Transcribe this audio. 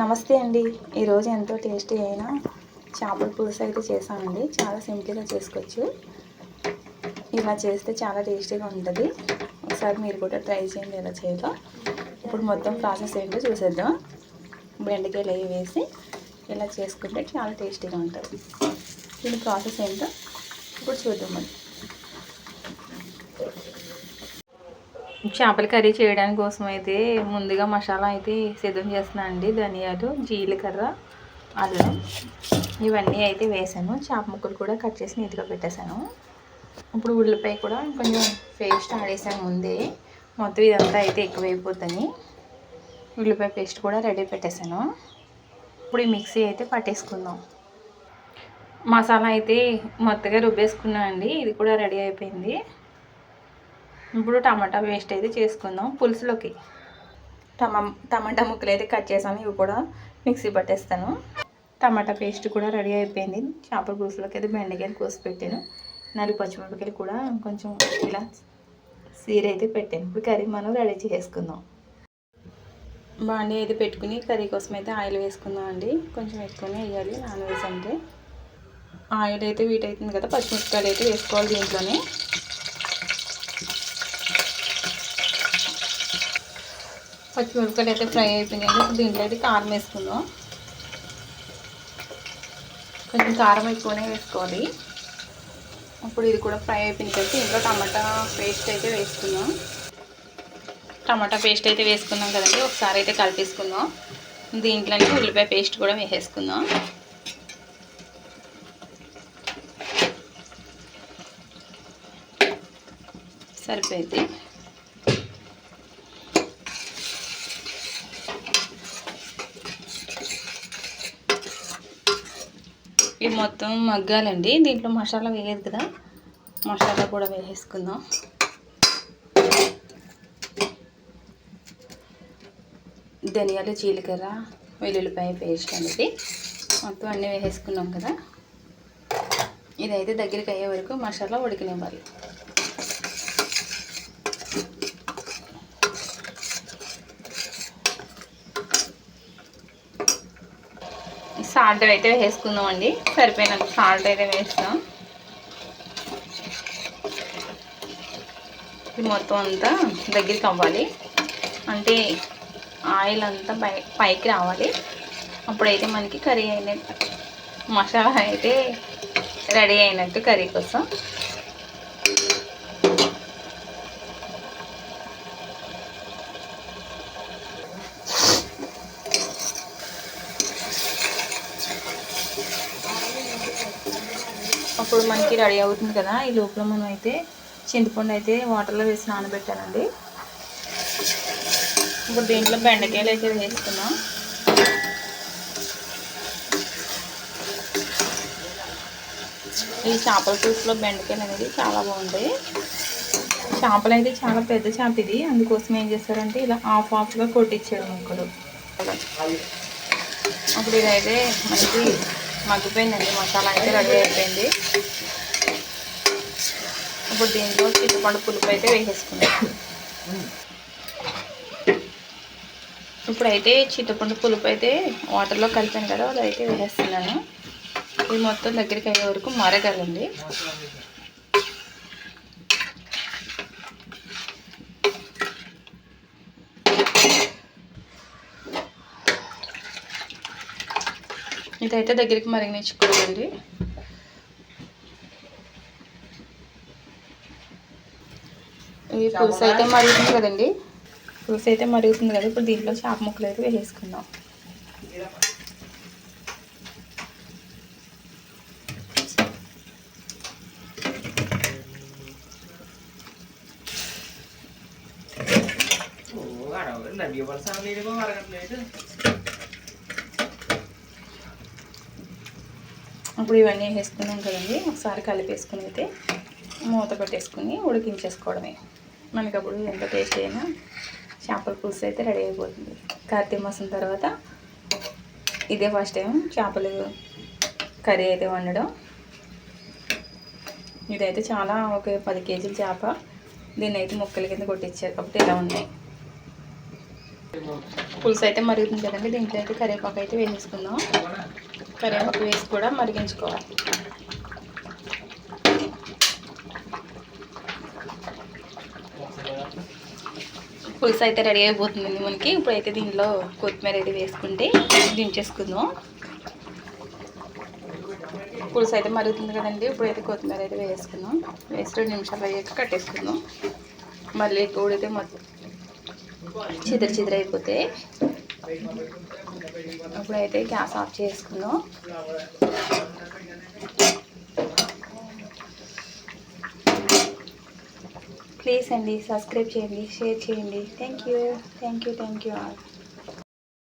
నమస్తే అండి. ఈరోజు ఎంతో టేస్టీ అయిన చేపల పులుసు అయితే చేశానండి చాలా సింపుల్గా చేసుకోవచ్చు. ఇలా చేస్తే చాలా టేస్టీగా ఉంటుంది. ఒకసారి మీరు కూడా ట్రై చేయండి ఇలా చేయగా. ఇప్పుడు మొత్తం ప్రాసెస్ ఏంటో చూసేద్దాం. బెండకాయలు అవి వేసి ఇలా చేసుకుంటే చాలా టేస్టీగా ఉంటుంది. దీని ప్రాసెస్ ఏంటో ఇప్పుడు చూద్దాం చేపల కర్రీ చేయడానికి కోసం అయితే ముందుగా మసాలా అయితే సిద్ధం చేస్తున్నాను అండి. ధనియాలు జీలకర్ర అల్లం. ఇవన్నీ అయితే వేసాను. చేప ముక్కలు కూడా కట్ చేసి నీట్గా పెట్టేశాను. ఇప్పుడు ఉల్లిపాయ కూడా కొంచెం పేస్ట్ ఆడేసాను ముందే. మొత్తం ఇదంతా అయితే ఎక్కువైపోతుంది. ఉల్లిపాయ పేస్ట్ కూడా రెడీ పెట్టేశాను. ఇప్పుడు ఈ మిక్సీ అయితే పట్టేసుకుందాం. మసాలా అయితే మొత్తగా రుబ్బేసుకున్నాను అండి. ఇది కూడా రెడీ అయిపోయింది. ఇప్పుడు టమాటా పేస్ట్ అయితే చేసుకుందాం పులుసులోకి. టమా టమాటా ముక్కలు అయితే కట్ చేసాము ఇవి కూడా మిక్సీ పట్టేస్తాను. టమాటా పేస్ట్ కూడా రెడీ అయిపోయింది. చేపల పులుసులోకి అయితే బెండకాయలు కోసి పెట్టాను. నలుగు పచ్చిమిరపకాయలు కూడా కొంచెం ఇలా సీర అయితే పెట్టాను. ఇప్పుడు కర్రీ మనం రెడీ చేసుకుందాం. బాండీ అయితే పెట్టుకుని కర్రీ కోసం అయితే ఆయిల్ వేసుకుందాం అండి. కొంచెం ఎక్కువనే వేయాలి నాన్ వెజ్ అంటే ఆయిల్ అయితే వీట్ అవుతుంది కదా పచ్చిమిరపకాయలు అయితే వేసుకోవాలి దీంట్లోనే. పచ్చిమిరపకాయలు అయితే ఫ్రై అయిపోయినాయి. ఇప్పుడు దీంట్లో అయితే కారం వేసుకుందాం. కొంచెం కారం ఎక్కువనే వేసుకోవాలి. అప్పుడు ఇది కూడా ఫ్రై అయిపోయింది కదా ఇంట్లో టమాటా పేస్ట్ అయితే వేసుకుందాం. టమాటా పేస్ట్ అయితే వేసుకున్నాం కదండి. ఒకసారి అయితే కలిపేసుకుందాం. దీంట్లోనే ఉల్లిపాయ పేస్ట్ కూడా వేసేసుకుందాం. సరిపోయింది. ఇది మొత్తం మగ్గాలండి. దీంట్లో మసాలా వేయలేదు కదా. మసాలా కూడా వేసేసుకుందాం. ధనియాలు జీలకర్ర వెల్లుల్లిపాయ పేస్ట్ అనేది మొత్తం అన్నీ వేసేసుకున్నాం కదా. ఇదైతే దగ్గరికి అయ్యే వరకు మసాలా ఉడికనివ్వాలి. సాల్ట్ అయితే వేసుకుందాం అండి సరిపోయినంత సాల్ట్ అయితే వేస్తాం. ఇది మొత్తం అంతా దగ్గరికి అవ్వాలి. అంటే ఆయిల్ అంతా పై పైకి రావాలి. అప్పుడైతే మనకి కర్రీ అయినట్టు మసాలా అయితే రెడీ అయినట్టు కర్రీ కోసం. అప్పుడు మనకి రెడీ అవుతుంది కదా ఈ లోపల మనం అయితే చింతపండు అయితే వాటర్లో వేసి నానబెట్టానండి. ఇప్పుడు దీంట్లో బెండకాయలు అయితే వేసుకున్నాం. ఈ చేపల పులుసులో బెండకాయలు అనేది చాలా బాగుంటాయి. చేపలు అయితే చాలా పెద్ద చేప ఇది. అందుకోసం ఏం చేస్తారంటే ఇలా హాఫ్ హాఫ్గా కొట్టించాడు ముక్కలు. అప్పుడు ఇదైతే మనకి మగ్గిపోయిందండి మసాలా అయితే రెడీ అయిపోయింది. ఇప్పుడు దీంట్లో చింతపండు పులుపు అయితే వేసేసుకున్నాం ఇప్పుడైతే చింతపండు పులుపు అయితే వాటర్లో కలిపాను కదా అది అయితే వేసేస్తున్నాను. ఇది మొత్తం దగ్గరికి అయ్యే వరకు మరగాలండి. ఇదైతే దగ్గరికి మరిగించుకోవాలండి ఈ పులుసు అయితే మరుగుతుంది కదండి. పులుసు అయితే మరుగుతుంది కదా ఇప్పుడు దీంట్లో చేప ముక్కలు అయితే వేసేసుకుందాం. ఇప్పుడు ఇవన్నీ వేసుకున్నాం కదండి. ఒకసారి కలిపేసుకుని అయితే మూత పెట్టేసుకుని ఉడికించేసుకోవడమే. మనకి అప్పుడు ఎంత టేస్ట్ అయినా చేపల పులుసు అయితే రెడీ అయిపోతుంది. కార్తీక మాసం తర్వాత ఇదే ఫస్ట్ టైం చేపలు కర్రీ అయితే వండడం. ఇదైతే చాలా ఒక పది కేజీల చేప. దీన్ని అయితే ముక్కల కింద కొట్టించారు కాబట్టి ఇలా ఉన్నాయి. పులుసు అయితే మరుగుతుంది కదండి. దీంట్లో అయితే కరివేపాకు అయితే వేసేసుకుందాం. కరివేపాకు వేసి కూడా మరిగించుకోవాలి. పులుసు అయితే రెడీ అయిపోతుంది మనకి. ఇప్పుడైతే దీనిలో కొత్తిమీర అయితే వేసుకుంటే దించేసుకుందాం. పులుసు అయితే మరుగుతుంది కదండి. ఇప్పుడైతే కొత్తిమీర అయితే వేసుకుందాం. వేసి రెండు నిమిషాలు అయ్యాక కట్టేసుకుందాం. మళ్ళీ కూడితే మొత్తం చిదిరి చిదిరి అయిపోతే ఇప్పుడైతే గ్యాస్ ఆఫ్ చేసుకుందాం. ప్లీజ్ అండి సబ్స్క్రైబ్ చేయండి షేర్ చేయండి. Thank you thank you thank you all